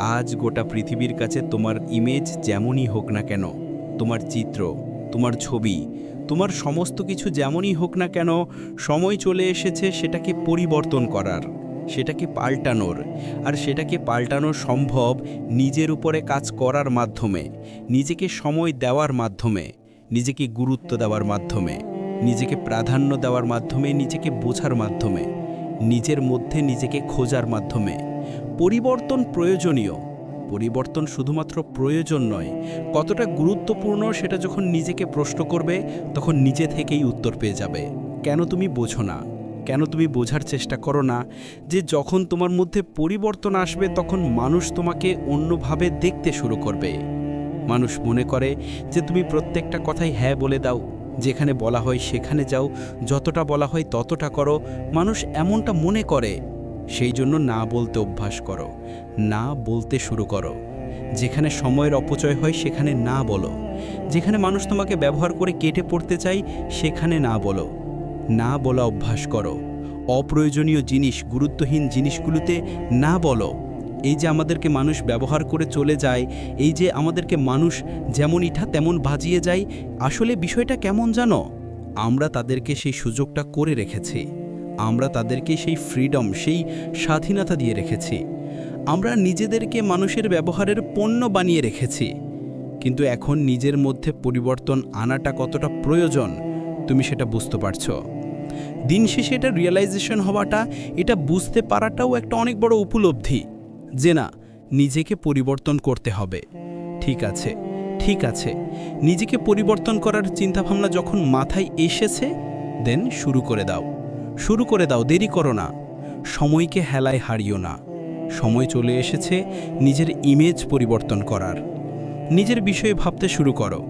আজ গোটা পৃথিবীর কাছে তোমার ইমেজ যেমনই হোক না কেন, তোমার চিত্র, তোমার ছবি, তোমার সমস্ত কিছু যেমনই হোক না কেন, সময় চলে এসেছে সেটাকে পরিবর্তন করার, সেটাকে পাল্টানোর, আর সেটাকে পাল্টানো সম্ভব নিজের উপরে কাজ করার মাধ্যমে, নিজেকে সময় দেওয়ার মাধ্যমে, নিজেকে গুরুত্ব দেওয়ার মাধ্যমে, নিজেকে প্রাধান্য দেওয়ার মাধ্যমে, নিজেকে বোঝার মাধ্যমে, নিজের মধ্যে নিজেকে খোঁজার মাধ্যমে। পরিবর্তন প্রয়োজনীয়। পরিবর্তন শুধুমাত্র প্রয়োজন নয়, কতটা গুরুত্বপূর্ণ সেটা যখন নিজেকে প্রশ্ন করবে, তখন নিজে থেকেই উত্তর পেয়ে যাবে। কেন তুমি বোঝো না? কেন তুমি বোঝার চেষ্টা করো না যে যখন তোমার মধ্যে পরিবর্তন আসবে, তখন মানুষ তোমাকে অন্যভাবে দেখতে শুরু করবে? মানুষ মনে করে যে তুমি প্রত্যেকটা কথাই হ্যাঁ বলে দাও, যেখানে বলা হয় সেখানে যাও, যতটা বলা হয় ততটা করো। মানুষ এমনটা মনে করে সেই জন্য না বলতে অভ্যাস করো, না বলতে শুরু করো। যেখানে সময়ের অপচয় হয়, সেখানে না বলো। যেখানে মানুষ তোমাকে ব্যবহার করে কেটে পড়তে চাই সেখানে না বলো। না বলা অভ্যাস করো। অপ্রয়োজনীয় জিনিস, গুরুত্বহীন জিনিসগুলোতে না বলো। এই যে আমাদেরকে মানুষ ব্যবহার করে চলে যায়, এই যে আমাদেরকে মানুষ যেমন ইঠা তেমন বাজিয়ে যায়, আসলে বিষয়টা কেমন জানো? আমরা তাদেরকে সেই সুযোগটা করে রেখেছি। আমরা তাদেরকে সেই ফ্রিডম সেই স্বাধীনতা দিয়ে রেখেছি। আমরা নিজেদেরকে মানুষের ব্যবহারের পণ্য বানিয়ে রেখেছি। কিন্তু এখন নিজের মধ্যে পরিবর্তন আনাটা কতটা প্রয়োজন, তুমি সেটা বুঝতে পারছ। দিন শেষে এটা রিয়েলাইজেশন হওয়াটা, এটা বুঝতে পারাটাও একটা অনেক বড় উপলব্ধি। যে না, নিজেকে পরিবর্তন করতে হবে। ঠিক আছে ঠিক আছে। নিজেকে পরিবর্তন করার চিন্তাভাবনা যখন মাথায় এসেছে দেন শুরু করে দাও। শুরু করে দাও, দেরি করো না। সময়কে হেলায় হারিও না। সময় চলে এসেছে, নিজের ইমেজ পরিবর্তন করার। নিজের বিষয়ে ভাবতে শুরু করো।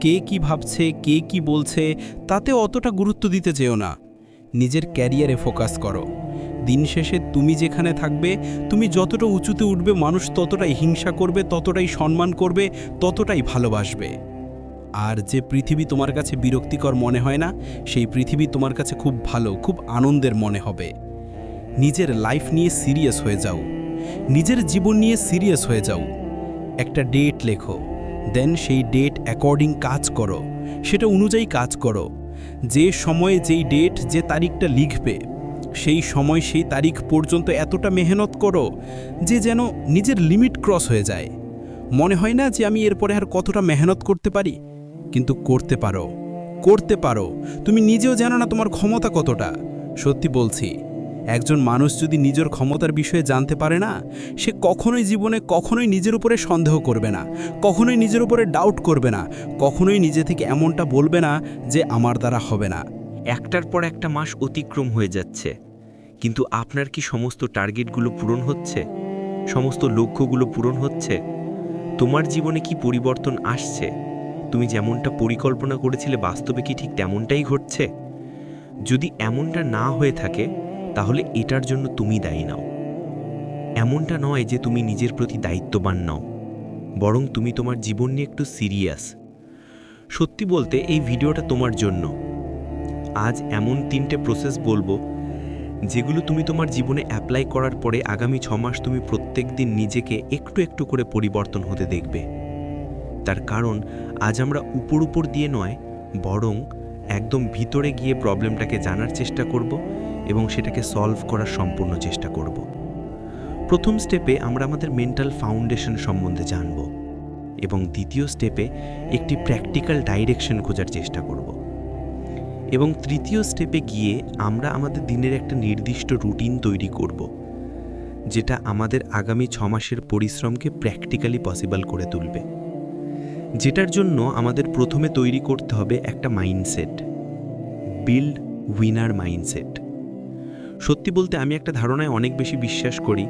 কে কি ভাবছে, কে কি বলছে, তাতে অতটা গুরুত্ব দিতে যেও না। নিজের ক্যারিয়ারে ফোকাস করো। দিন শেষে তুমি যেখানে থাকবে, তুমি যতটা উঁচুতে উঠবে, মানুষ ততটাই হিংসা করবে, ততটাই সম্মান করবে, ততটাই ভালোবাসবে। আর যে পৃথিবী তোমার কাছে বিরক্তিকর মনে হয় না, সেই পৃথিবী তোমার কাছে খুব ভালো, খুব আনন্দের মনে হবে। নিজের লাইফ নিয়ে সিরিয়াস হয়ে যাও। নিজের জীবন নিয়ে সিরিয়াস হয়ে যাও। একটা ডেট লেখো দেন সেই ডেট অ্যাকর্ডিং কাজ করো। সেটা অনুযায়ী কাজ করো। যে সময়ে যেই ডেট যে তারিখটা লিখবে, সেই সময় সেই তারিখ পর্যন্ত এতটা মেহনত করো, যে যেন নিজের লিমিট ক্রস হয়ে যায়। মনে হয় না যে আমি এরপরে আর কতটা মেহনত করতে পারি? কিন্তু করতে পারো। করতে পারো। তুমি নিজেও জানো না তোমার ক্ষমতা কতটা। সত্যি বলছি, একজন মানুষ যদি নিজের ক্ষমতার বিষয়ে জানতে পারে না, সে কখনোই জীবনে কখনোই নিজের উপরে সন্দেহ করবে না, কখনোই নিজের উপরে ডাউট করবে না, কখনোই নিজে থেকে এমনটা বলবে না যে আমার দ্বারা হবে না। একটার পর একটা মাস অতিক্রম হয়ে যাচ্ছে। কিন্তু আপনার কি সমস্ত টার্গেটগুলো পূরণ হচ্ছে? সমস্ত লক্ষ্যগুলো পূরণ হচ্ছে? তোমার জীবনে কি পরিবর্তন আসছে? তুমি যেমনটা পরিকল্পনা করেছিলে বাস্তবে কি ঠিক তেমনটাই ঘটছে? যদি এমনটা না হয়ে থাকে, তাহলে এটার জন্য তুমি দায়ী নাও। এমনটা নয় যে তুমি নিজের প্রতি দায়িত্ববান নাও, বরং তুমি তোমার জীবন নিয়ে একটু সিরিয়াস। সত্যি বলতে, এই ভিডিওটা তোমার জন্য। আজ এমন তিনটে প্রসেস বলব, যেগুলো তুমি তোমার জীবনে অ্যাপ্লাই করার পরে আগামী ছ মাস তুমি প্রত্যেক দিন নিজেকে একটু একটু করে পরিবর্তন হতে দেখবে। তার কারণ আজ আমরা উপর উপর দিয়ে নয়, বরং একদম ভিতরে গিয়ে প্রবলেমটাকে জানার চেষ্টা করব এবং সেটাকে সলভ করার সম্পূর্ণ চেষ্টা করব। প্রথম স্টেপে আমরা আমাদের মেন্টাল ফাউন্ডেশন সম্বন্ধে জানব এবং দ্বিতীয় স্টেপে একটি প্র্যাকটিক্যাল ডাইরেকশন খোঁজার চেষ্টা করব। এবং তৃতীয় স্টেপে গিয়ে আমরা আমাদের দিনের একটা নির্দিষ্ট রুটিন তৈরি করব, যেটা আমাদের আগামী ছ মাসের পরিশ্রমকে প্র্যাকটিক্যালি পসিবল করে তুলবে। যেটার জন্য আমাদের প্রথমে তৈরি করতে হবে একটা মাইন্ডসেট বিল্ড উইনার মাইন্ডসেট সত্যি বলতে আমি একটা ধারণায় অনেক বেশি বিশ্বাস করি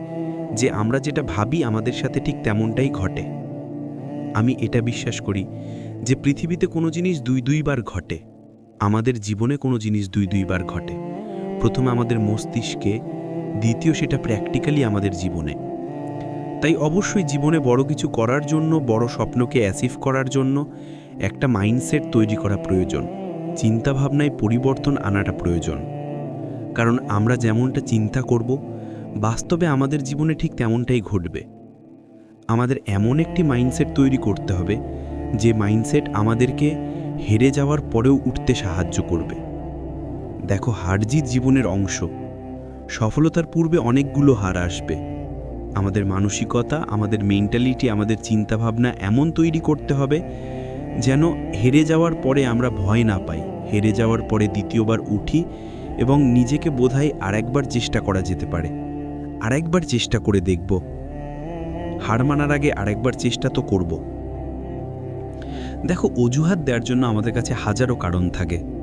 যে আমরা যেটা ভাবি আমাদের সাথে ঠিক তেমনটাই ঘটে। আমি এটা বিশ্বাস করি যে পৃথিবীতে কোনো জিনিস দুই দুইবার ঘটে, আমাদের জীবনে কোনো জিনিস দুই দুইবার ঘটে। প্রথমে আমাদের মস্তিষ্কে, দ্বিতীয় সেটা প্র্যাকটিক্যালি আমাদের জীবনে। তাই অবশ্যই জীবনে বড় কিছু করার জন্য, বড় স্বপ্নকে অ্যাচিভ করার জন্য একটা মাইন্ডসেট তৈরি করা প্রয়োজন। চিন্তাভাবনায় পরিবর্তন আনাটা প্রয়োজন। কারণ আমরা যেমনটা চিন্তা করব, বাস্তবে আমাদের জীবনে ঠিক তেমনটাই ঘটবে। আমাদের এমন একটি মাইন্ডসেট তৈরি করতে হবে, যে মাইন্ডসেট আমাদেরকে হেরে যাওয়ার পরেও উঠতে সাহায্য করবে। দেখো হারজিত জীবনের অংশ। সফলতার পূর্বে অনেকগুলো হার আসবে। আমাদের মানসিকতা, আমাদের মেন্টালিটি আমাদের চিন্তাভাবনা এমন তৈরি করতে হবে যেন হেরে যাওয়ার পরে আমরা ভয় না পাই, হেরে যাওয়ার পরে দ্বিতীয়বার উঠি এবং নিজেকে বোধহয় আরেকবার চেষ্টা করা যেতে পারে। আরেকবার চেষ্টা করে দেখব। হার মানার আগে আরেকবার চেষ্টা তো করব। দেখো, অজুহাত দেওয়ার জন্য আমাদের কাছে হাজারো কারণ থাকে।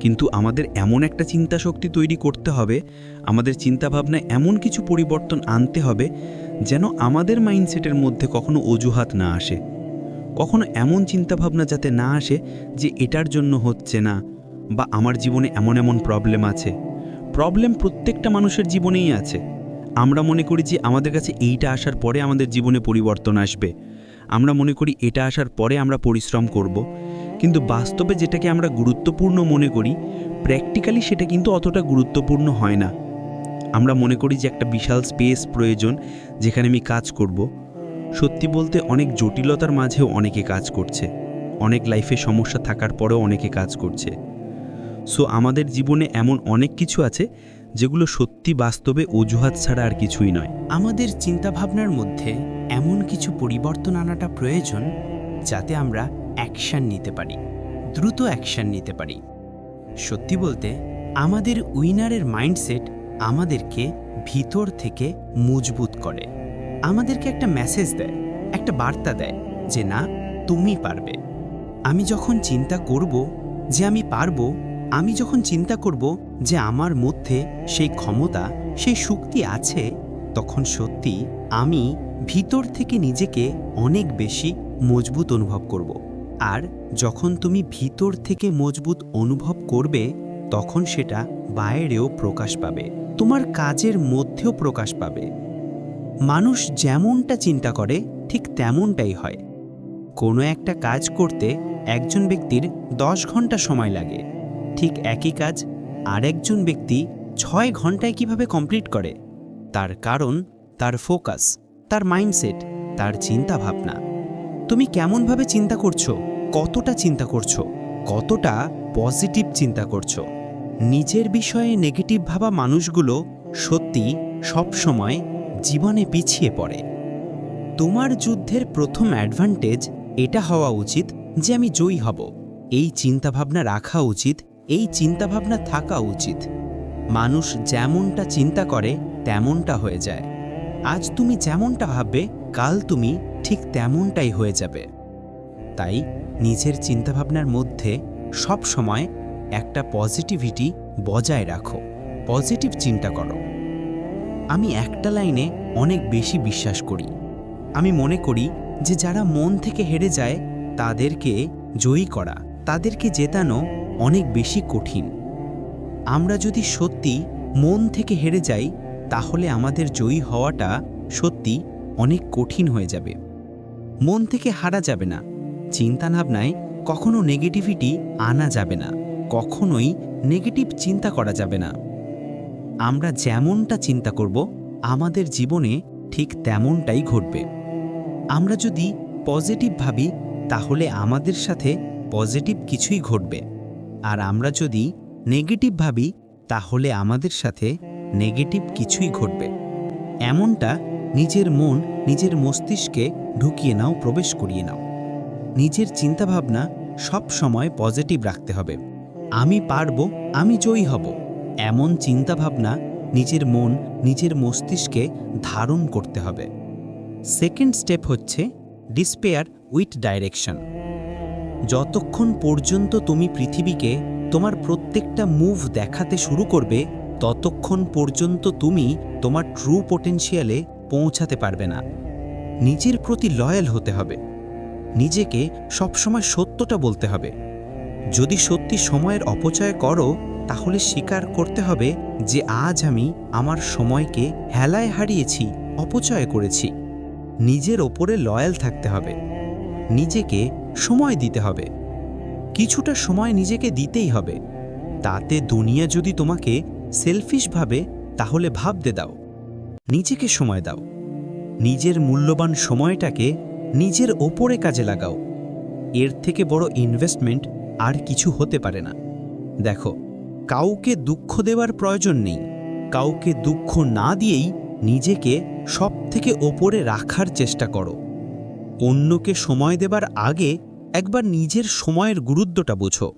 কিন্তু আমাদের এমন একটা চিন্তা শক্তি তৈরি করতে হবে, আমাদের চিন্তাভাবনায় এমন কিছু পরিবর্তন আনতে হবে যেন আমাদের মাইন্ডসেটের মধ্যে কখনো অজুহাত না আসে। কখনো এমন চিন্তাভাবনা যাতে না আসে যে এটার জন্য হচ্ছে না বা আমার জীবনে এমন এমন প্রবলেম আছে। প্রবলেম প্রত্যেকটা মানুষের জীবনেই আছে। আমরা মনে করি যে আমাদের কাছে এইটা আসার পরে আমাদের জীবনে পরিবর্তন আসবে। আমরা মনে করি এটা আসার পরে আমরা পরিশ্রম করব। কিন্তু বাস্তবে যেটাকে আমরা গুরুত্বপূর্ণ মনে করি প্র্যাকটিক্যালি সেটা কিন্তু অতটা গুরুত্বপূর্ণ হয় না। আমরা মনে করি যে একটা বিশাল স্পেস প্রয়োজন যেখানে আমি কাজ করব। সত্যি বলতে অনেক জটিলতার মাঝেও অনেকে কাজ করছে। অনেক লাইফে সমস্যা থাকার পরেও অনেকে কাজ করছে। সো আমাদের জীবনে এমন অনেক কিছু আছে যেগুলো সত্যি বাস্তবে অজুহাত ছাড়া আর কিছুই নয়। আমাদের চিন্তাভাবনার মধ্যে এমন কিছু পরিবর্তন আনাটা প্রয়োজন যাতে আমরা অ্যাকশন নিতে পারি, দ্রুত অ্যাকশন নিতে পারি। সত্যি বলতে, আমাদের উইনারের মাইন্ডসেট আমাদেরকে ভিতর থেকে মজবুত করে। আমাদেরকে একটা মেসেজ দেয়, একটা বার্তা দেয় যে, না, তুমি পারবে। আমি যখন চিন্তা করব যে, আমি পারব, আমি যখন চিন্তা করব যে, আমার মধ্যে সেই ক্ষমতা, সেই শক্তি আছে, তখন সত্যি আমি ভিতর থেকে নিজেকে অনেক বেশি মজবুত অনুভব করব। আর যখন তুমি ভিতর থেকে মজবুত অনুভব করবে, তখন সেটা বাইরেও প্রকাশ পাবে। তোমার কাজের মধ্যেও প্রকাশ পাবে। মানুষ যেমনটা চিন্তা করে, ঠিক তেমনটাই হয়। কোনো একটা কাজ করতে একজন ব্যক্তির দশ ঘণ্টা সময় লাগে। ঠিক একই কাজ আরেকজন ব্যক্তি ছয় ঘন্টায় কীভাবে কমপ্লিট করে? তার কারণ, তার ফোকাস, তার মাইন্ডসেট, তার চিন্তা ভাবনা তুমি কেমনভাবে চিন্তা করছ? কতটা চিন্তা করছ? কতটা পজিটিভ চিন্তা করছ? নিজের বিষয়ে নেগেটিভ ভাবা মানুষগুলো সত্যি সবসময় জীবনে পিছিয়ে পড়ে। তোমার যুদ্ধের প্রথম অ্যাডভান্টেজ এটা হওয়া উচিত যে আমি জয়ী হব। এই চিন্তাভাবনা রাখা উচিত, এই চিন্তাভাবনা থাকা উচিত। মানুষ যেমনটা চিন্তা করে, তেমনটা হয়ে যায়। আজ তুমি যেমনটা ভাববে, কাল তুমি ঠিক তেমনটাই হয়ে যাবে। তাই নিজের চিন্তাভাবনার মধ্যে সব সময় একটা পজিটিভিটি বজায় রাখো। পজিটিভ চিন্তা করো। আমি একটা লাইনে অনেক বেশি বিশ্বাস করি। আমি মনে করি যে যারা মন থেকে হেরে যায়, তাদেরকে জয়ী করা, তাদেরকে জেতানো অনেক বেশি কঠিন। আমরা যদি সত্যি মন থেকে হেরে যাই, তাহলে আমাদের জয়ী হওয়াটা সত্যি অনেক কঠিন হয়ে যাবে। মন থেকে হারা যাবে না। চিন্তা ভাবনায় কখনো নেগেটিভিটি আনা যাবে না। কখনোই নেগেটিভ চিন্তা করা যাবে না। আমরা যেমনটা চিন্তা করব, আমাদের জীবনে ঠিক তেমনটাই ঘটবে। আমরা যদি পজিটিভ ভাবি, তাহলে আমাদের সাথে পজিটিভ কিছুই ঘটবে। আর আমরা যদি নেগেটিভ ভাবি, তাহলে আমাদের সাথে নেগেটিভ কিছুই ঘটবে। এমনটা নিজের মন, নিজের মস্তিষ্কে ঢুকিয়ে নাও, প্রবেশ করিয়ে নাও। নিজের চিন্তাভাবনা সব সময় পজিটিভ রাখতে হবে। আমি পারব, আমি জয়ী হব। এমন চিন্তাভাবনা নিজের মন, নিজের মস্তিষ্কে ধারণ করতে হবে। সেকেন্ড স্টেপ হচ্ছে ডিসপেয়ার উইথ ডাইরেকশন। যতক্ষণ পর্যন্ত তুমি পৃথিবীকে তোমার প্রত্যেকটা মুভ দেখাতে শুরু করবে, ততক্ষণ পর্যন্ত তুমি তোমার ট্রু পোটেনশিয়ালে পৌঁছাতে পারবে না। নিজের প্রতি লয়াল হতে হবে। নিজেকে সবসময় সত্যটা বলতে হবে। যদি সত্যি সময়ের অপচয় করো, তাহলে স্বীকার করতে হবে যে আজ আমি আমার সময়কে হেলায় হারিয়েছি, অপচয় করেছি। নিজের ওপরে লয়াল থাকতে হবে। নিজেকে সময় দিতে হবে। কিছুটা সময় নিজেকে দিতেই হবে। তাতে দুনিয়া যদি তোমাকে সেলফিশ ভাবে, তাহলে ভাবতে দাও। নিজেকে সময় দাও। নিজের মূল্যবান সময়টাকে নিজের ওপরে কাজে লাগাও। এর থেকে বড় ইনভেস্টমেন্ট আর কিছু হতে পারে না। দেখো, কাউকে দুঃখ দেওয়ার প্রয়োজন নেই। কাউকে দুঃখ না দিয়েই নিজেকে সব থেকে ওপরে রাখার চেষ্টা করো। অন্যকে সময় দেবার আগে একবার নিজের সময়ের গুরুত্বটা বোঝো।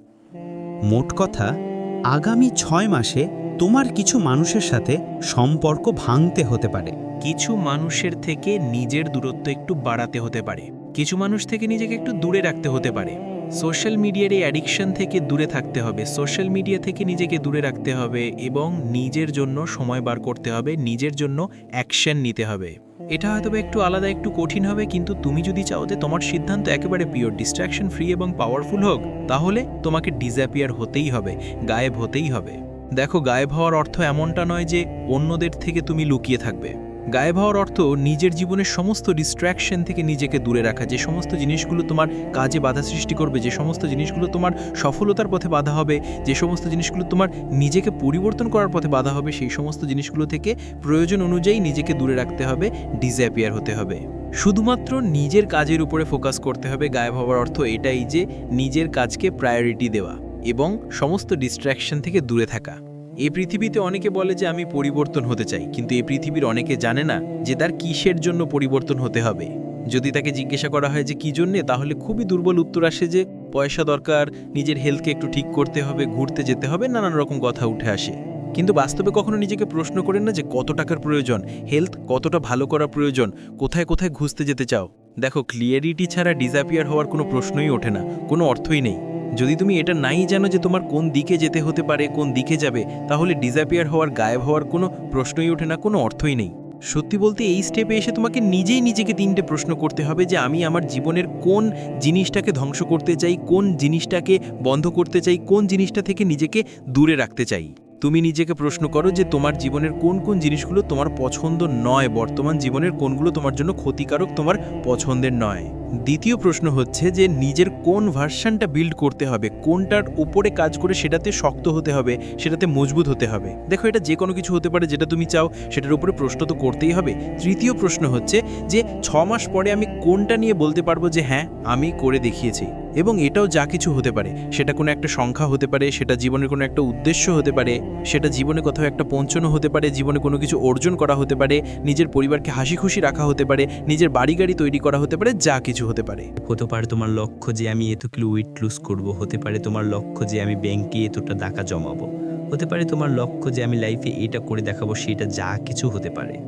মোট কথা, আগামী ছয় মাসে তোমার কিছু মানুষের সাথে সম্পর্ক ভাঙতে হতে পারে। কিছু মানুষের থেকে নিজের দূরত্ব একটু বাড়াতে হতে পারে। কিছু মানুষ থেকে নিজেকে একটু দূরে রাখতে হতে পারে। সোশ্যাল মিডিয়ার এই অ্যাডিকশন থেকে দূরে থাকতে হবে। সোশ্যাল মিডিয়া থেকে নিজেকে দূরে রাখতে হবে এবং নিজের জন্য সময় বার করতে হবে। নিজের জন্য অ্যাকশন নিতে হবে। এটা হয়তো একটু আলাদা, একটু কঠিন হবে, কিন্তু তুমি যদি চাও যে তোমার সিদ্ধান্ত একেবারে পিওর ডিস্ট্রাকশন ফ্রি এবং পাওয়ারফুল হোক, তাহলে তোমাকে ডিজ্যাপিয়ার হতেই হবে, গায়েব হতেই হবে। দেখো, গায়েব হওয়ার অর্থ এমনটা নয় যে অন্যদের থেকে তুমি লুকিয়ে থাকবে। গায়েব হওয়ার অর্থ নিজের জীবনের সমস্ত ডিস্ট্র্যাকশন থেকে নিজেকে দূরে রাখা, যে সমস্ত জিনিসগুলো তোমার কাজে বাধা সৃষ্টি করবে, যে সমস্ত জিনিসগুলো তোমার সফলতার পথে বাধা হবে, যে সমস্ত জিনিসগুলো তোমার নিজেকে পরিবর্তন করার পথে বাধা হবে, সেই সমস্ত জিনিসগুলো থেকে প্রয়োজন অনুযায়ী নিজেকে দূরে রাখতে হবে ডিজ্যাপিয়ার হতে হবে। শুধুমাত্র নিজের কাজের উপরে ফোকাস করতে হবে, গায়েব হওয়ার অর্থ এটাই যে নিজের কাজকে প্রায়োরিটি দেওয়া। এবং সমস্ত ডিস্ট্র্যাকশন থেকে দূরে থাকা। এই পৃথিবীতে অনেকে বলে যে আমি পরিবর্তন হতে চাই, কিন্তু এই পৃথিবীর অনেকে জানে না যে তার কিসের জন্য পরিবর্তন হতে হবে। যদি তাকে জিজ্ঞাসা করা হয় যে কী জন্যে, তাহলে খুবই দুর্বল উত্তর আসে যে পয়সা দরকার, নিজের হেলথকে একটু ঠিক করতে হবে, ঘুরতে যেতে হবে, নানান রকম কথা উঠে আসে। কিন্তু বাস্তবে কখনো নিজেকে প্রশ্ন করেন না যে কত টাকার প্রয়োজন হেলথ কতটা ভালো করা প্রয়োজন, কোথায় কোথায় ঘুরতে যেতে চাও? দেখো ক্লিয়ারিটি ছাড়া ডিজাপিয়ার হওয়ার কোনো প্রশ্নই ওঠে না, কোনো অর্থই নেই। যদি তুমি এটা নাই জানো যে তোমার কোন দিকে যেতে হতে পারে, কোন দিকে যাবে, তাহলে ডিজাপিয়ার হওয়ার, গায়েব হওয়ার কোনো প্রশ্নই ওঠে না, কোনো অর্থই নেই। সত্যি বলতে এই স্টেপে এসে তোমাকে নিজেই নিজেকে তিনটে প্রশ্ন করতে হবে যে আমি আমার জীবনের কোন জিনিসটাকে ধ্বংস করতে চাই, কোন জিনিসটাকে বন্ধ করতে চাই, কোন জিনিসটা থেকে নিজেকে দূরে রাখতে চাই। তুমি নিজেকে প্রশ্ন করো যে তোমার জীবনের কোন কোন জিনিসগুলো তোমার পছন্দ নয়, বর্তমান জীবনের কোনগুলো তোমার জন্য ক্ষতিকারক, তোমার পছন্দের নয়। দ্বিতীয় প্রশ্ন হচ্ছে যে নিজের কোন ভার্সানটা বিল্ড করতে হবে, কোনটার উপরে কাজ করে সেটাতে শক্ত হতে হবে, সেটাতে মজবুত হতে হবে। দেখো এটা যে কোনো কিছু হতে পারে যেটা তুমি চাও, সেটার উপরে প্রশ্ন তো করতেই হবে। তৃতীয় প্রশ্ন হচ্ছে যে ছ মাস পরে আমি কোনটা নিয়ে বলতে পারব যে হ্যাঁ আমি করে দেখিয়েছি। এবং এটাও যা কিছু হতে পারে, সেটা কোনো একটা সংখ্যা হতে পারে, সেটা জীবনের কোনো একটা উদ্দেশ্য হতে পারে, সেটা জীবনে কোথাও একটা পৌঁছানো হতে পারে, জীবনে কোনো কিছু অর্জন করা হতে পারে, নিজের পরিবারকে হাসি খুশি রাখা হতে পারে, নিজের বাড়ি গাড়ি তৈরি করা হতে পারে, যা কিছু হতে পারে। হতে পারে তোমার লক্ষ্য যে আমি এত কিলো ওয়েট লুজ করব, হতে পারে তোমার লক্ষ্য যে আমি ব্যাংকে এতটা টাকা জমাবো, হতে পারে তোমার লক্ষ্য যে আমি লাইফে এটা করে দেখাবো, সেটা যা কিছু হতে পারে।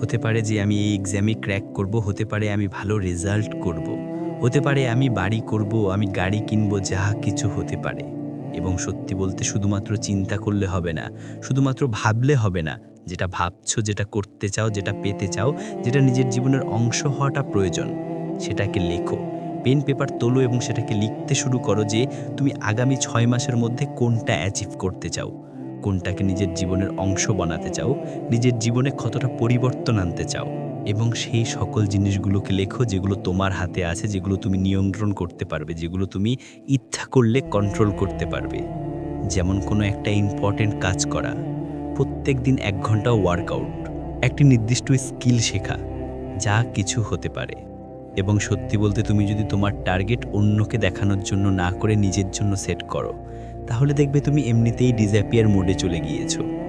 হতে পারে যে আমি এই এক্সামে ক্র্যাক করব, হতে পারে আমি ভালো রেজাল্ট করব। হতে পারে আমি বাড়ি করব, আমি গাড়ি কিনবো যা কিছু হতে পারে। এবং সত্যি বলতে শুধুমাত্র চিন্তা করলে হবে না, শুধুমাত্র ভাবলে হবে না, যেটা ভাবছ, যেটা করতে চাও, যেটা পেতে চাও, যেটা নিজের জীবনের অংশ হওয়াটা প্রয়োজন, সেটাকে লেখো। পেন, পেপার তোলো এবং সেটাকে লিখতে শুরু করো যে তুমি আগামী ছয় মাসের মধ্যে কোনটা অ্যাচিভ করতে চাও, কোনটাকে নিজের জীবনের অংশ বানাতে চাও, নিজের জীবনে কতটা পরিবর্তন আনতে চাও। এবং সেই সকল জিনিসগুলোকে লেখো যেগুলো তোমার হাতে আছে, যেগুলো তুমি নিয়ন্ত্রণ করতে পারবে, যেগুলো তুমি ইচ্ছা করলে কন্ট্রোল করতে পারবে। যেমন কোনো একটা ইম্পর্টেন্ট কাজ করা। প্রত্যেক দিন এক ঘণ্টা ওয়ার্কআউট একটি নির্দিষ্ট স্কিল শেখা। যা কিছু হতে পারে। এবং সত্যি বলতে তুমি যদি তোমার টার্গেট অন্যকে দেখানোর জন্য না করে নিজের জন্য সেট করো, তাহলে দেখবে তুমি এমনিতেই ডিজাপিয়ার মোডে চলে গিয়েছো।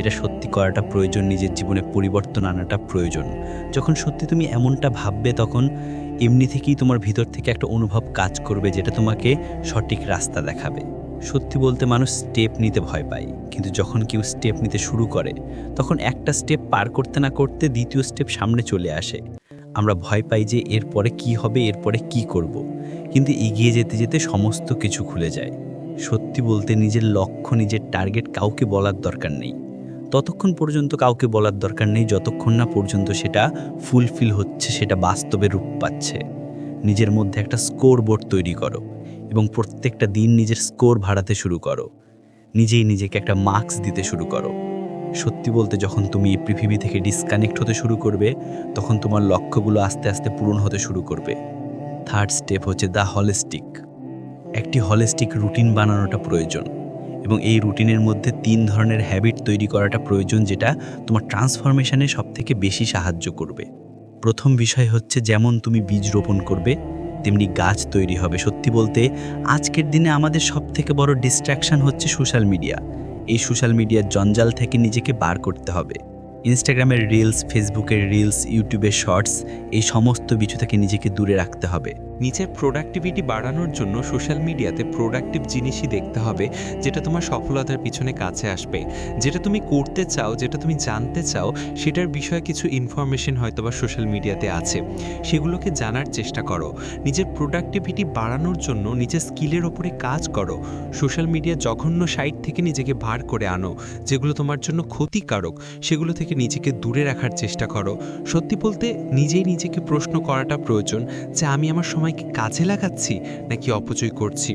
এটা সত্যি করাটা প্রয়োজন, নিজের জীবনে পরিবর্তন আনাটা প্রয়োজন। যখন সত্যি তুমি এমনটা ভাববে তখন এমনি থেকেই তোমার ভিতর থেকে একটা অনুভব কাজ করবে যেটা তোমাকে সঠিক রাস্তা দেখাবে। সত্যি বলতে মানুষ স্টেপ নিতে ভয় পায়, কিন্তু যখন কেউ স্টেপ নিতে শুরু করে, তখন একটা স্টেপ পার করতে না করতে দ্বিতীয় স্টেপ সামনে চলে আসে। আমরা ভয় পাই যে এরপরে কি হবে, এরপরে কি করব। কিন্তু এগিয়ে যেতে যেতে সমস্ত কিছু খুলে যায়। সত্যি বলতে নিজের লক্ষ্য, নিজের টার্গেট কাউকে বলার দরকার নেই। ততক্ষণ পর্যন্ত কাউকে বলার দরকার নেই, যতক্ষণ না পর্যন্ত সেটা ফুলফিল হচ্ছে, সেটা বাস্তবে রূপ পাচ্ছে। নিজের মধ্যে একটা স্কোর বোর্ড তৈরি করো এবং প্রত্যেকটা দিন নিজের স্কোর ভাড়াতে শুরু করো। নিজেই নিজেকে একটা মার্কস দিতে শুরু করো। সত্যি বলতে যখন তুমি এই পৃথিবী থেকে ডিসকানেক্ট হতে শুরু করবে, তখন তোমার লক্ষ্যগুলো আস্তে আস্তে পূরণ হতে শুরু করবে। থার্ড স্টেপ হচ্ছে দ্য হলিস্টিক একটি হলিস্টিক রুটিন বানানোটা প্রয়োজন। এবং এই রুটিনের মধ্যে তিন ধরনের হ্যাবিট তৈরি করাটা প্রয়োজন যেটা তোমার ট্রান্সফরমেশনে সবথেকে বেশি সাহায্য করবে। প্রথম বিষয় হচ্ছে যেমন তুমি বীজ রোপণ করবে, তেমনি গাছ তৈরি হবে। সত্যি বলতে, আজকের দিনে আমাদের সব থেকে বড় ডিস্ট্র্যাকশন হচ্ছে সোশ্যাল মিডিয়া এই সোশ্যাল মিডিয়ার জঞ্জাল থেকে নিজেকে বার করতে হবে। ইনস্টাগ্রামের রিলস ফেসবুকের রিলস ইউটিউবের শর্টস এই সমস্ত কিছু থেকে নিজেকে দূরে রাখতে হবে। নিজের প্রোডাক্টিভিটি বাড়ানোর জন্য সোশ্যাল মিডিয়াতে প্রোডাক্টিভ জিনিসই দেখতে হবে, যেটা তোমার সফলতার পিছনে কাছে আসবে। যেটা তুমি করতে চাও, যেটা তুমি জানতে চাও, সেটার বিষয়ে কিছু ইনফরমেশন হয়তো বা সোশ্যাল মিডিয়াতে আছে। সেগুলোকে জানার চেষ্টা করো। নিজের প্রোডাক্টিভিটি বাড়ানোর জন্য নিজের স্কিলের ওপরে কাজ করো। সোশ্যাল মিডিয়া জঘন্য সাইট থেকে নিজেকে ভার করে আনো, যেগুলো তোমার জন্য ক্ষতিকারক। সেগুলো থেকে নিজেকে দূরে রাখার চেষ্টা করো। সত্যি বলতে নিজেই নিজেকে প্রশ্ন করাটা প্রয়োজন যে, আমি আমার সময়কে কাজে লাগাচ্ছি নাকি অপচয় করছি?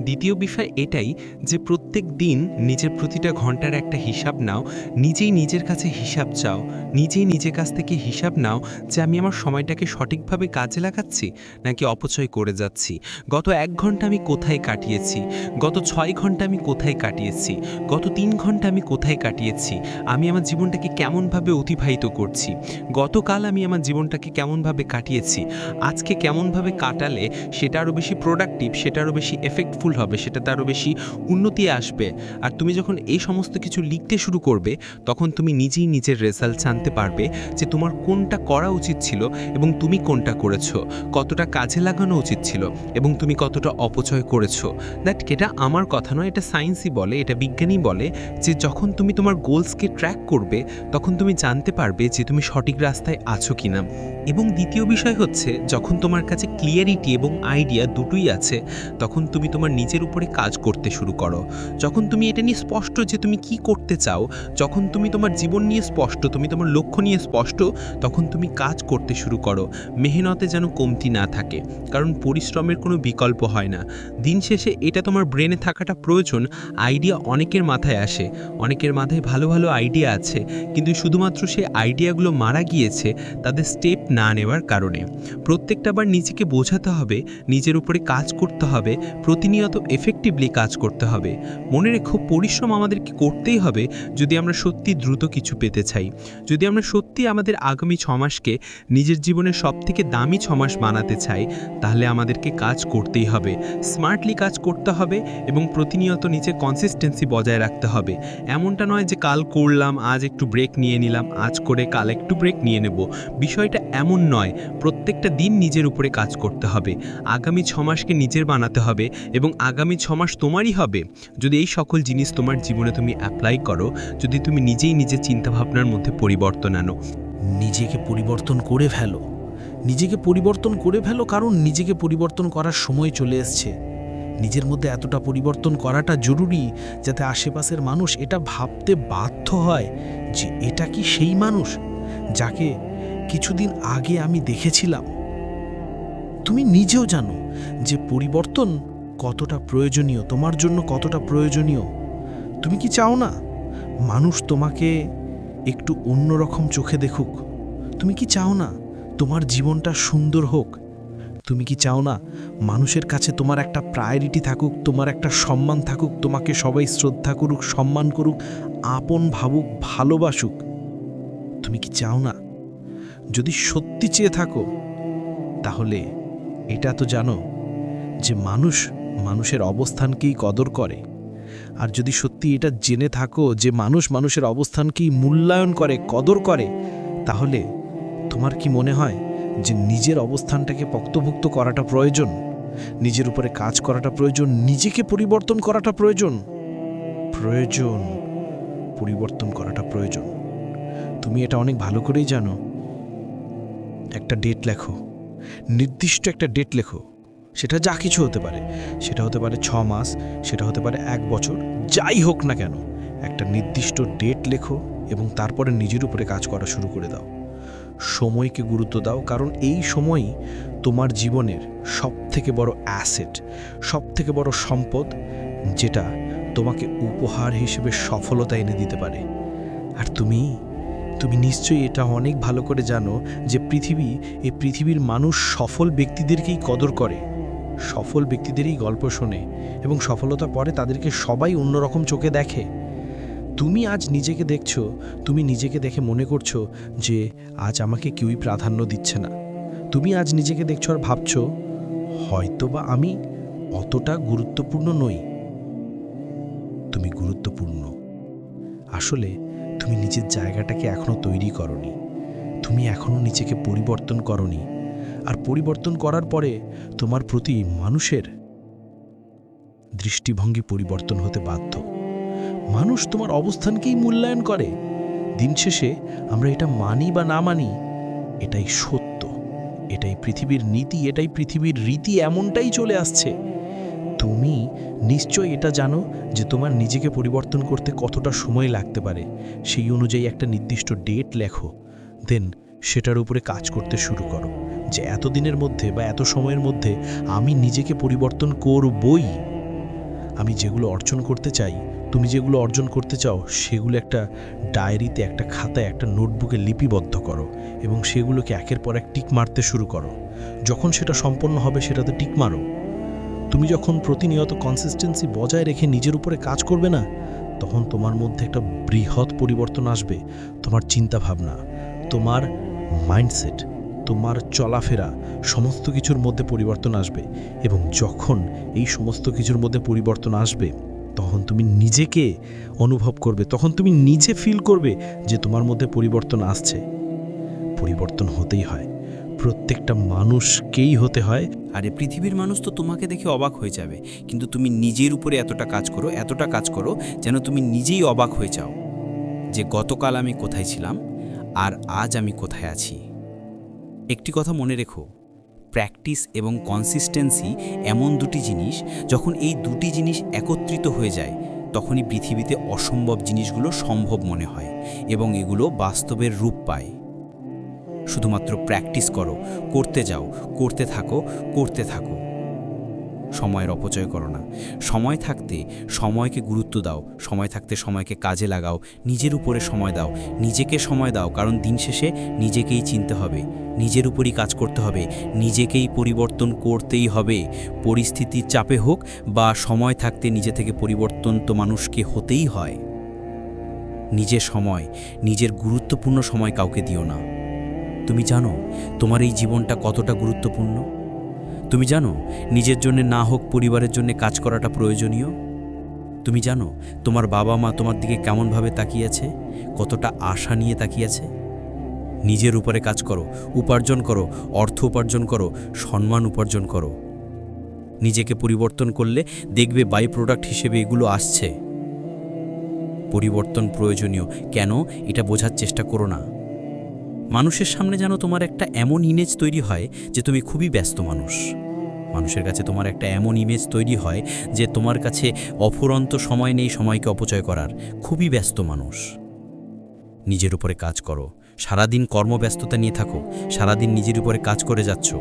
দ্বিতীয় বিষয় এটাই যে প্রত্যেক দিন নিজের প্রতিটা ঘণ্টার একটা হিসাব নাও, নিজেই নিজের কাছে হিসাব চাও, নিজেই নিজের কাছ থেকে হিসাব নাও যে আমি আমার সময়টাকে সঠিকভাবে কাজে লাগাচ্ছি নাকি অপচয় করে যাচ্ছি। গত এক ঘণ্টা আমি কোথায় কাটিয়েছি? গত ছয় ঘণ্টা আমি কোথায় কাটিয়েছি? গত তিন ঘণ্টা আমি কোথায় কাটিয়েছি? আমি আমার জীবনটাকে কেমনভাবে অতিবাহিত করছি? গতকাল আমি আমার জীবনটাকে কেমনভাবে কাটিয়েছি? আজকে কেমনভাবে কাটালে সেটা আরও বেশি প্রোডাক্টিভ সেটা আরও বেশি এফেক্টফুল হবে, সেটাতে আরও বেশি উন্নতি আসবে। আর তুমি যখন এই সমস্ত কিছু লিখতে শুরু করবে, তখন তুমি নিজেই নিজের রেজাল্ট জানতে পারবে যে তোমার কোনটা করা উচিত ছিল এবং তুমি কোনটা করেছ, কতটা কাজে লাগানো উচিত ছিল এবং তুমি কতটা অপচয় করেছ। দ্যাট এটা আমার কথা নয়, এটা সায়েন্সই বলে, এটা বিজ্ঞানী বলে যে যখন তুমি তোমার গোলসকে ট্র্যাক করবে, তখন তুমি জানতে পারবে যে তুমি সঠিক রাস্তায় আছো কিনা। এবং দ্বিতীয় বিষয় হচ্ছে, যখন তোমার কাছে ক্লিয়ারিটি এবং আইডিয়া দুটোই আছে, তখন তুমি তোমার নিজের উপরে কাজ করতে শুরু করো। যখন তুমি এটা নিয়ে স্পষ্ট যে তুমি কি করতে চাও, যখন তুমি তোমার জীবন নিয়ে স্পষ্ট, তুমি তোমার লক্ষ্য নিয়ে স্পষ্ট, তখন তুমি কাজ করতে শুরু করো। মেহনতে যেন কমতি না থাকে, কারণ পরিশ্রমের কোনো বিকল্প হয় না। দিন শেষে এটা তোমার ব্রেনে থাকাটা প্রয়োজন, আইডিয়া অনেকের মাথায় আসে। অনেকের মাথায় ভালো ভালো আইডিয়া আছে, কিন্তু শুধুমাত্র সেই আইডিয়াগুলো মারা গিয়েছে, তাদের স্টেপ না নেওয়ার কারণে। প্রত্যেকটা বার নিজেকে বোঝাতে হবে, নিজের উপরে কাজ করতে হবে, প্রতিনিয়ত এফেক্টিভলি কাজ করতে হবে। মনে রেখো, পরিশ্রম আমাদেরকে করতেই হবে যদি আমরা সত্যি দ্রুত কিছু পেতে চাই। যদি আমরা সত্যি আমাদের আগামী ছমাসকে নিজের জীবনের সবথেকে দামি ছমাস বানাতে চাই, তাহলে আমাদেরকে কাজ করতেই হবে। স্মার্টলি কাজ করতে হবে এবং প্রতিনিয়ত নিচে কনসিস্টেন্সি বজায় রাখতে হবে। এমনটা নয় যে কাল করলাম, আজ একটু ব্রেক নিয়ে নিলাম, আজ করে কাল একটু ব্রেক নিয়ে নেব। বিষয়টা এমন নয়, প্রত্যেকটা দিন নিজের উপরে কাজ করতে হবে। আগামী ছমাসকে নিজের বানাতে হবে এবং আগামী ছমাস তোমারই হবে। যদি এই সকল জিনিস তোমার জীবনে তুমি অ্যাপ্লাই করো, যদি তুমি নিজেই নিজের চিন্তাভাবনার মধ্যে পরিবর্তন আনো। নিজেকে পরিবর্তন করে ফেলো। নিজেকে পরিবর্তন করে ফেলো কারণ নিজেকে পরিবর্তন করার সময় চলে এসছে। নিজের মধ্যে এতটা পরিবর্তন করাটা জরুরি যাতে আশেপাশের মানুষ এটা ভাবতে বাধ্য হয় যে এটা কি সেই মানুষ যাকে কিছুদিন আগে আমি দেখেছিলাম। তুমি নিজেও জানো যে পরিবর্তন কতটা প্রয়োজনীয়, তোমার জন্য কতটা প্রয়োজনীয়? তুমি কি চাও না? মানুষ তোমাকে একটু অন্যরকম চোখে দেখুক। তুমি কি চাও না তোমার জীবনটা সুন্দর হোক? তুমি কি চাও না মানুষের কাছে তোমার একটা প্রায়োরিটি থাকুক, তোমার একটা সম্মান থাকুক, তোমাকে সবাই শ্রদ্ধা করুক, সম্মান করুক, আপন ভাবুক, ভালোবাসুক? তুমি কি চাও না? যদি সত্যি চেয়ে থাকো, তাহলে এটা তো জানো যে মানুষ মানুষের অবস্থানকেই কদর করে। আর যদি সত্যি এটা জেনে থাকো যে মানুষ মানুষের অবস্থানকেই মূল্যায়ন করে, কদর করে, তাহলে তোমার কি মনে হয় যে নিজের অবস্থানটাকে পক্তভুক্ত করাটা প্রয়োজন? নিজের উপরে কাজ করাটা প্রয়োজন? নিজেকে পরিবর্তন করাটা প্রয়োজন? প্রয়োজন। পরিবর্তন করাটা প্রয়োজন। তুমি এটা অনেক ভালো করেই জানো। একটা ডেট লেখো। নির্দিষ্ট একটা ডেট লেখো। সেটা যা কিছু হতে পারে। সেটা হতে পারে ছ মাস, সেটা হতে পারে এক বছর, যাই হোক না কেন, একটা নির্দিষ্ট ডেট লেখো এবং তারপরে নিজের উপরে কাজ করা শুরু করে দাও। সময়কে গুরুত্ব দাও, কারণ এই সময়ই তোমার জীবনের সব থেকে বড় অ্যাসেট সব থেকে বড় সম্পদ, যেটা তোমাকে উপহার হিসেবে সফলতা এনে দিতে পারে। আর তুমি তুমি নিশ্চয়ই এটা অনেক ভালো করে জানো যে পৃথিবী, এই পৃথিবীর মানুষ সফল ব্যক্তিদেরকেই কদর করে। সফল ব্যক্তিদেরই গল্প শোনে এবং সফলতা পরে তাদেরকে সবাই অন্যরকম চোখে দেখে। তুমি আজ নিজেকে দেখছ, তুমি নিজেকে দেখে মনে করছ যে আজ আমাকে কেউই প্রাধান্য দিচ্ছে না। তুমি আজ নিজেকে দেখছ আর ভাবছ হয়তো বা আমি অতটা গুরুত্বপূর্ণ নই। তুমি গুরুত্বপূর্ণ। আসলে তুমি নিজের জায়গাটাকে এখনও তৈরি করনি। তুমি এখনও নিজেকে পরিবর্তন করনি। আর পরিবর্তন করার পরে তোমার প্রতি মানুষের দৃষ্টিভঙ্গি পরিবর্তন হতে বাধ্য। মানুষ তোমার অবস্থানকেই মূল্যায়ন করে। দিন শেষে আমরা এটা মানি বা না মানি, এটাই সত্য। এটাই পৃথিবীর নীতি, এটাই পৃথিবীর রীতি, এমনটাই চলে আসছে। তুমি নিশ্চয় এটা জানো যে তোমার নিজেকে পরিবর্তন করতে কতটা সময় লাগতে পারে। সেই অনুযায়ী একটা নির্দিষ্ট ডেট লেখো, দেন সেটার উপরে কাজ করতে শুরু করো। যে এতদিনের মধ্যে বা এত সময়ের মধ্যে আমি নিজেকে পরিবর্তন করবই। আমি যেগুলো অর্জন করতে চাই, তুমি যেগুলো অর্জন করতে চাও, সেগুলো একটা ডায়েরিতে, একটা খাতায়, একটা নোটবুকে লিপিবদ্ধ করো এবং সেগুলোকে একের পর এক টিক মারতে শুরু করো। যখন সেটা সম্পন্ন হবে, সেটাতে টিক মারো। তুমি যখন প্রতিনিয়ত কনসিস্টেন্সি বজায় রেখে নিজের উপরে কাজ করবে না, তখন তোমার মধ্যে একটা বৃহৎ পরিবর্তন আসবে, তোমার চিন্তা ভাবনা তোমার মাইন্ডসেট তোমার চলাফেরা সমস্ত কিছুর মধ্যে পরিবর্তন আসবে এবং যখন এই সমস্ত কিছুর মধ্যে পরিবর্তন আসবে, তখন তুমি নিজেকে অনুভব করবে, তখন তুমি নিজে ফিল করবে যে তোমার মধ্যে পরিবর্তন আসছে। পরিবর্তন হতেই হয়। প্রত্যেকটা মানুষকেই হতে হয়। আরে, পৃথিবীর মানুষ তো তোমাকে দেখে অবাক হয়ে যাবে। কিন্তু তুমি নিজের উপরে এতটা কাজ করো, এতটা কাজ করো, যেন তুমি নিজেই অবাক হয়ে যাও যে গতকাল আমি কোথায় ছিলাম আর আজ আমি কোথায় আছি। একটি কথা মনে রেখো। প্র্যাকটিস এবং কনসিস্টেন্সি এমন দুটি জিনিস, যখন এই দুটি জিনিস একত্রিত হয়ে যায়, তখনই পৃথিবীতে অসম্ভব জিনিসগুলো সম্ভব মনে হয় এবং এগুলো বাস্তবের রূপ পায়। শুধুমাত্র প্র্যাকটিস করো, করতে যাও, করতে থাকো করতে থাকো। সময়ের অপচয় করো না। সময় থাকতে সময়কে গুরুত্ব দাও, সময় থাকতে সময়কে কাজে লাগাও, নিজের উপরে সময় দাও, নিজেকে সময় দাও, কারণ দিন শেষে নিজেকেই চিনতে হবে, নিজের উপরই কাজ করতে হবে, নিজেকেই পরিবর্তন করতেই হবে, পরিস্থিতির চাপে হোক বা সময় থাকতে নিজে থেকে পরিবর্তন তো মানুষকে হতেই হয়। নিজের সময়, নিজের গুরুত্বপূর্ণ সময় কাউকে দিও না। তুমি জানো, তোমার এই জীবনটা কতটা গুরুত্বপূর্ণ? তুমি জানো, নিজের জন্য না হোক পরিবারের জন্য কাজ করাটা প্রয়োজনীয়? তুমি জানো, তোমার বাবা মা তোমার দিকে কেমনভাবে তাকিয়েছে কতটা আশা নিয়ে তাকিয়েছে নিজের উপরে কাজ করো, উপার্জন করো, অর্থ উপার্জন করো, সম্মান উপার্জন করো। নিজেকে পরিবর্তন করলে দেখবে বাই প্রোডাক্ট হিসেবে এগুলো আসছে। পরিবর্তন প্রয়োজনীয়। কেন? এটা বোঝার চেষ্টা করো না। মানুষের সামনে যেন তোমার একটা এমন ইমেজ তৈরি হয় যে তুমি খুবই ব্যস্ত মানুষ। মানুষের কাছে তোমার একটা এমন ইমেজ তৈরি হয় যে তোমার কাছে অফুরন্ত সময় নেই সময়কে অপচয় করার। খুবই ব্যস্ত মানুষ। নিজের উপরে কাজ করো। সারাদিন কর্মব্যস্ততা নিয়ে থাকো। সারাদিন নিজের উপরে কাজ করে যাচ্ছ।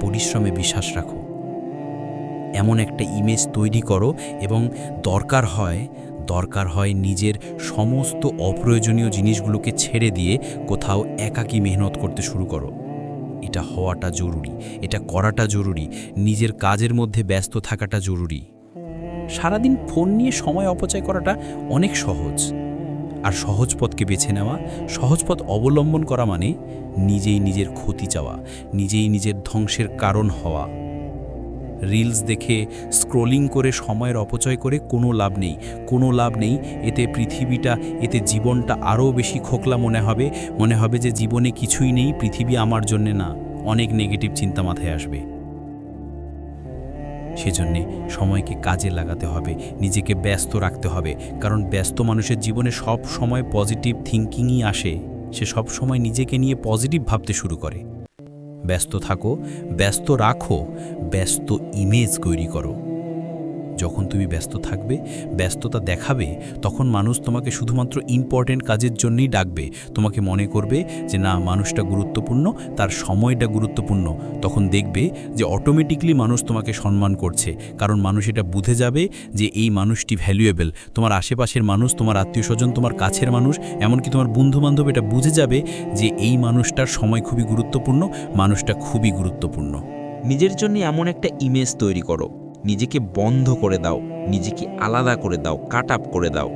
পরিশ্রমে বিশ্বাস রাখো। এমন একটা ইমেজ তৈরি করো এবং দরকার হয় দরকার হয় নিজের সমস্ত অপ্রয়োজনীয় জিনিসগুলোকে ছেড়ে দিয়ে কোথাও একাকী মেহনত করতে শুরু করো। এটা হওয়াটা জরুরি, এটা করাটা জরুরি, নিজের কাজের মধ্যে ব্যস্ত থাকাটা জরুরি। সারাদিন ফোন নিয়ে সময় অপচয় করাটা অনেক সহজ। আর সহজ পথকে বেছে নেওয়া, সহজ পথ অবলম্বন করা মানে নিজেই নিজের ক্ষতি চাওয়া, নিজেই নিজের ধ্বংসের কারণ হওয়া। রিলস দেখে স্ক্রোলিং করে, সময়ের অপচয় করে কোনো লাভ নেই। কোনো লাভ নেই, এতে পৃথিবীটা, এতে জীবনটা আরও বেশি খোকলা মনে হবে। মনে হবে যে জীবনে কিছুই নেই, পৃথিবী আমার জন্যে না। অনেক নেগেটিভ চিন্তা মাথায় আসবে। সেজন্যে সময়কে কাজে লাগাতে হবে, নিজেকে ব্যস্ত রাখতে হবে। কারণ ব্যস্ত মানুষের জীবনে সব সময় পজিটিভ থিঙ্কিংই আসে। সে সব সময় নিজেকে নিয়ে পজিটিভ ভাবতে শুরু করে। ব্যস্ত থাকো ব্যস্ত রাখো ব্যস্ত ইমেজ তৈরি করো। যখন তুমি ব্যস্ত থাকবে, ব্যস্ততা দেখাবে, তখন মানুষ তোমাকে শুধুমাত্র ইম্পর্ট্যান্ট কাজের জন্যই ডাকবে। তোমাকে মনে করবে যে, না, মানুষটা গুরুত্বপূর্ণ, তার সময়টা গুরুত্বপূর্ণ। তখন দেখবে যে অটোমেটিকলি মানুষ তোমাকে সম্মান করছে। কারণ মানুষ এটা বুঝে যাবে যে, এই মানুষটি ভ্যালুয়েবল তোমার আশেপাশের মানুষ, তোমার আত্মীয় স্বজন তোমার কাছের মানুষ, এমনকি তোমার বন্ধুবান্ধব এটা বুঝে যাবে যে, এই মানুষটার সময় খুবই গুরুত্বপূর্ণ, মানুষটা খুবই গুরুত্বপূর্ণ। নিজের জন্য এমন একটা ইমেজ তৈরি করো। নিজেকে বন্ধ করে দাও, নিজেকে আলাদা করে দাও কাট আপ করে দাও।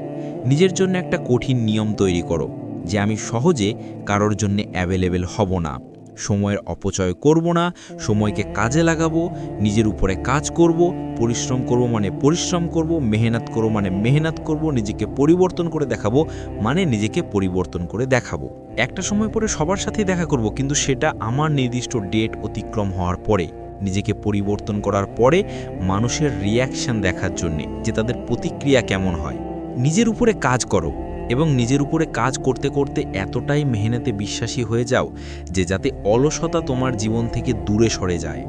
নিজের জন্য একটা কঠিন নিয়ম তৈরি করো যে আমি সহজে কারোর জন্য অ্যাভেলেবেল হব না। সময়ের অপচয় করব না, সময়কে কাজে লাগাবো, নিজের উপরে কাজ করব, পরিশ্রম করব মানে পরিশ্রম করব, মেহনত করব মানে মেহনত করব, নিজেকে পরিবর্তন করে দেখাবো মানে নিজেকে পরিবর্তন করে দেখাবো। একটা সময় পরে সবার সাথেই দেখা করব, কিন্তু সেটা আমার নির্দিষ্ট ডেট অতিক্রম হওয়ার পরে। নিজেকে পরিবর্তন করার পরে মানুষের রিয়াকশান দেখার জন্যে যে তাদের প্রতিক্রিয়া কেমন হয়। নিজের উপরে কাজ করো এবং নিজের উপরে কাজ করতে করতে এতটাই মেহনতে বিশ্বাসী হয়ে যাও যে যাতে অলসতা তোমার জীবন থেকে দূরে সরে যায়।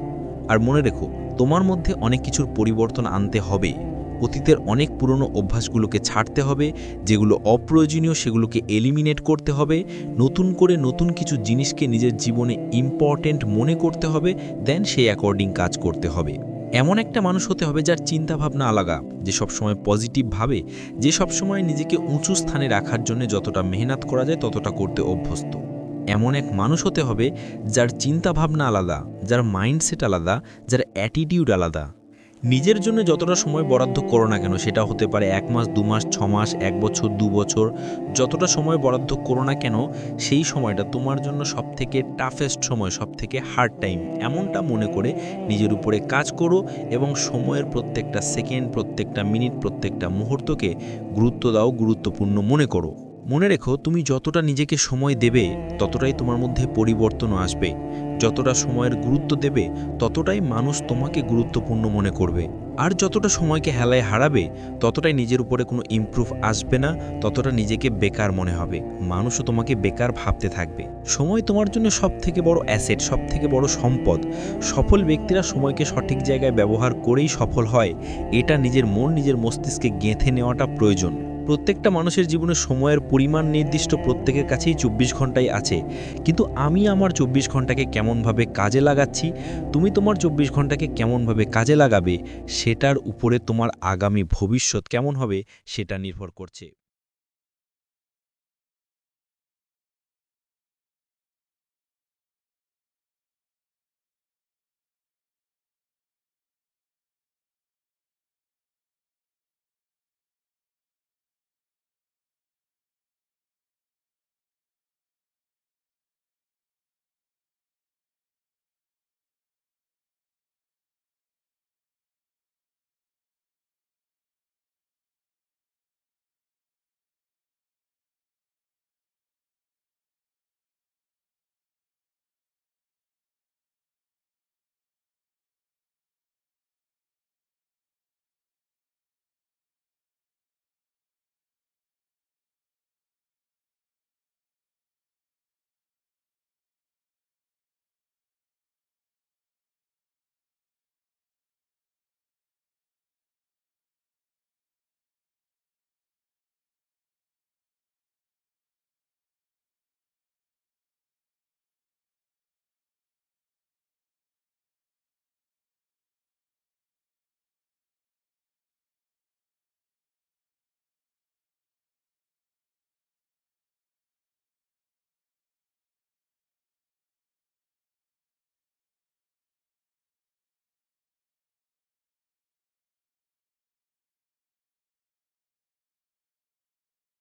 আর মনে রেখো, তোমার মধ্যে অনেক কিছুর পরিবর্তন আনতে হবে। অতীতের অনেক পুরনো অভ্যাসগুলোকে ছাড়তে হবে, যেগুলো অপ্রয়োজনীয় সেগুলোকে এলিমিনেট করতে হবে, নতুন করে নতুন কিছু জিনিসকে নিজের জীবনে ইম্পর্ট্যান্ট মনে করতে হবে দেন সেই অ্যাকর্ডিং কাজ করতে হবে। এমন একটা মানুষ হতে হবে যার চিন্তাভাবনা আলাদা, যে সবসময় পজিটিভ ভাবে, যে সবসময় নিজেকে উঁচু স্থানে রাখার জন্য যতটা মেহনত করা যায় ততটা করতে অভ্যস্ত। এমন এক মানুষ হতে হবে যার চিন্তাভাবনা আলাদা, যার মাইন্ডসেট আলাদা, যার অ্যাটিটিউড আলাদা। নিজের জন্য যতটা সময় বরাদ্দ করো না কেন, সেটা হতে পারে এক মাস, দু মাস, ছ মাস, এক বছর, দু বছর, যতটা সময় বরাদ্দ করো না কেন, সেই সময়টা তোমার জন্য সবথেকে টাফেস্ট সময়, সবথেকে হার্ড টাইম এমনটা মনে করে নিজের উপরে কাজ করো এবং সময়ের প্রত্যেকটা সেকেন্ড প্রত্যেকটা মিনিট প্রত্যেকটা মুহূর্তকে গুরুত্ব দাও, গুরুত্বপূর্ণ মনে করো। মনে রেখো, তুমি যতটা নিজেকে সময় দেবে, ততটাই তোমার মধ্যে পরিবর্তন আসবে। যতটা সময়ের গুরুত্ব দেবে, ততটাই মানুষ তোমাকে গুরুত্বপূর্ণ মনে করবে। আর যতটা সময়কে হেলায় হারাবে, ততটাই নিজের উপরে কোনো ইমপ্রুভ আসবে না, ততটা নিজেকে বেকার মনে হবে। মানুষও তোমাকে বেকার ভাবতে থাকবে। সময় তোমার জন্য সব থেকে বড় অ্যাসেট সব থেকে বড় সম্পদ। সফল ব্যক্তিরা সময়কে সঠিক জায়গায় ব্যবহার করেই সফল হয়। এটা নিজের মন, নিজের মস্তিষ্কে গেঁথে নেওয়াটা প্রয়োজন। প্রত্যেকটা মানুষের জীবনে সময়ের পরিমাণ নির্দিষ্ট প্রত্যেকের কাছেই চব্বিশ ঘন্টাই আছে। কিন্তু আমি আমার চব্বিশ ঘন্টাকে কেমনভাবে কাজে লাগাচ্ছি? তুমি তোমার চব্বিশ ঘন্টাকে কেমনভাবে কাজে লাগাবে? সেটার উপরে তোমার আগামী ভবিষ্যৎ কেমন হবে? সেটা নির্ভর করছে।